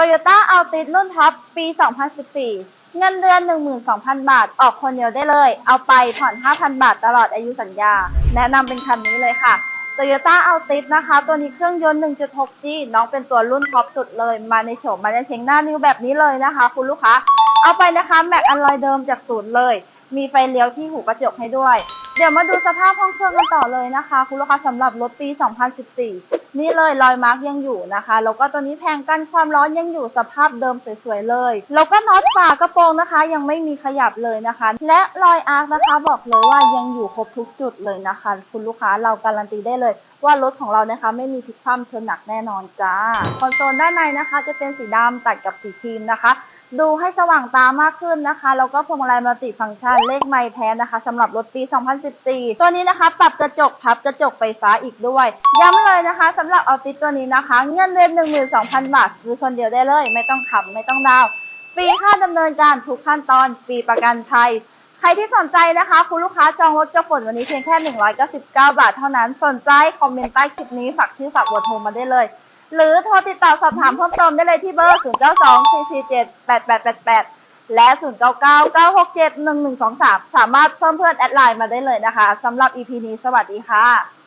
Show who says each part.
Speaker 1: Toyota Altis รุ่นท็อปปี 2014 เงินเดือน 12,000 บาท ออกคนเดียวได้เลย เอาไปผ่อน 5,000 บาทตลอดอายุสัญญา แนะนำเป็นคันนี้เลยค่ะ Toyota Altis นะคะ ตัวนี้เครื่องยนต์ 1.6G น้องเป็นตัวรุ่นท็อปสุดเลย มาในโฉมมาในเชงหน้านิ้วแบบนี้เลยนะคะ คุณลูกค้า เอาไปนะคะ แม็กอลลอยเดิมจากศูนย์เลย มีไฟเลี้ยวที่หูกระจกให้ด้วย เดี๋ยวมาดูสภาพห้องเครื่องกันต่อเลยนะคะ คุณลูกค้าสำหรับรถปี 2014 นี่เลยรอยมาร์กยังอยู่นะคะ แล้วก็ตัวนี้แผงกันความร้อนยังอยู่สภาพเดิมสวยๆเลย แล้วก็น็อตฝากระโปรงนะคะ ยังไม่มีขยับเลยนะคะ และรอยอาร์คนะคะบอกเลยว่ายังอยู่ครบทุกจุดเลยนะคะ คุณลูกค้าเราการันตีได้เลยว่ารถของเรานะคะไม่มีพลิกคว่ำชนหนักแน่นอนจ้า คอนโซลด้านในนะคะ จะเป็นสีดำตัดกับสีครีมนะคะ ดูให้สว่างตามากขึ้นนะคะ แล้วก็พวงมาลัยมัลติฟังก์ชันเลขไมล์แท้นะคะสำหรับรถปี 2014 ตัวนี้นะคะ ปรับกระจกพับกระจกไฟฟ้าอีกด้วย ย้ำเลยนะคะสำหรับออติสตัวนี้นะคะ เงินเดือน12,000 บาทซื้อคนเดียวได้เลย ไม่ต้องขับไม่ต้องดาวฟรีค่าดำเนินการทุกขั้นตอนฟรีประกันภัยใครที่สนใจนะคะ คุณลูกค้าจองรถเจ้าฝนวันนี้เพียงแค่ 199 บาทเท่านั้น สนใจคอมเมนต์ใต้คลิปนี้ฝากชื่อฝากเบอร์โทรมาได้เลย หรือโทรติดต่อสอบถามเพิ่มเติมได้เลยที่เบอร์ 0924478888 และ 0999671123 สามารถเพิ่มเพื่อนแอดไลน์มาได้เลยนะคะสำหรับ EP นี้สวัสดีค่ะ